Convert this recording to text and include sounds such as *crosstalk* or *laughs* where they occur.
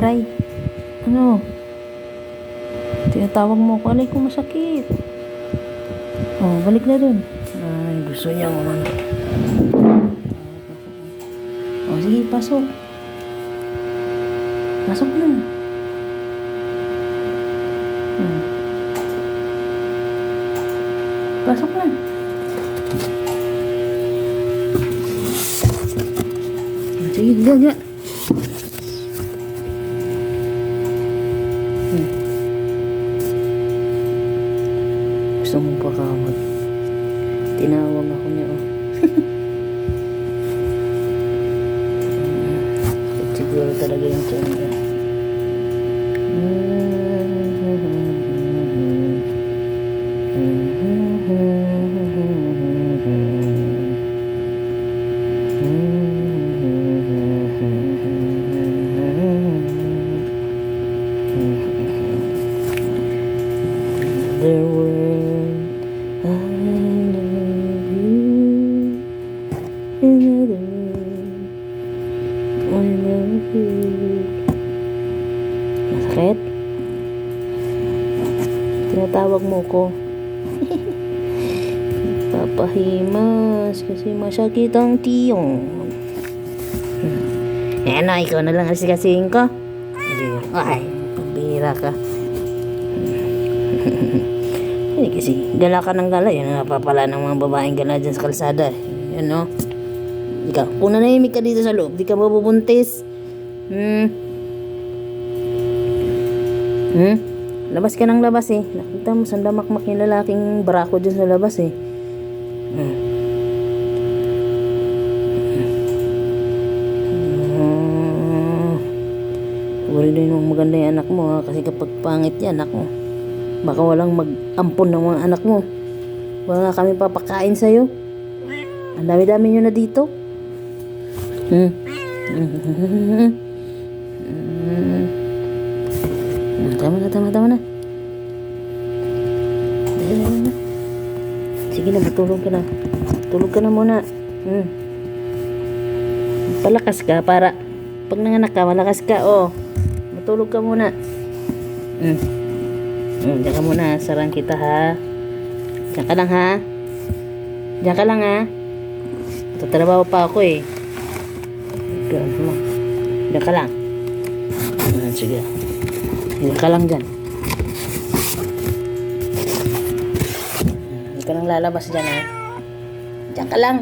Aray. Ano? Tinatawag mo ko. Alay ko masakit. Oh, balik na dun. Ay, gusto niya mo man. Oh, sige, pasok. Pasok na. Hmm. Pasok na. Sige, ga, Gusto mong pakawat. Tinawag ako niya, oh. Sakit *laughs* siguro talaga yung tiyan niya. There Masakit? Tinatawag mo ko *laughs* Papahimas kasi masakit ang tiyong. Eh ano, ikaw na lang asikasihin ko. Ay, pambira ka *laughs* Hindi kasi, gala ka ng gala. Yan ang napapala ng mga babaeng gala dyan sa kalsada. eh. Yan no? Ikaw, kung nanahimik ka dito sa loob, di ka mabubuntis. Hmm. Hmm? Labas ka ng labas eh. Nakita mo, sandamakmak yung lalaking barako dyan sa labas eh. Hmm. Wala din yung maganda yung anak mo ha, kasi kapag pangit yan, ako, baka walang mag-ampon ng mga anak mo. Wala na kami papakain sa'yo. Ang dami-dami nyo na dito. Hmm. *laughs* Hmm. Tama na, tama, tama na. Dali na. Sige na, matulog ka na. Tulog ka na muna. Hmm. Palakas ka para pag nanganak ka, malakas ka. Oh. Matulog ka muna. Hmm. Hmm, diyan ka muna. Sarang kita ha. Diyan ka lang ha. Diyan ka lang ha. Tatrabaho pa ako eh. Diyan ka lang. Ah, sige. Diyan ka lang dyan. Hindi ka lang lalabas dyan ha. Diyan ka lang.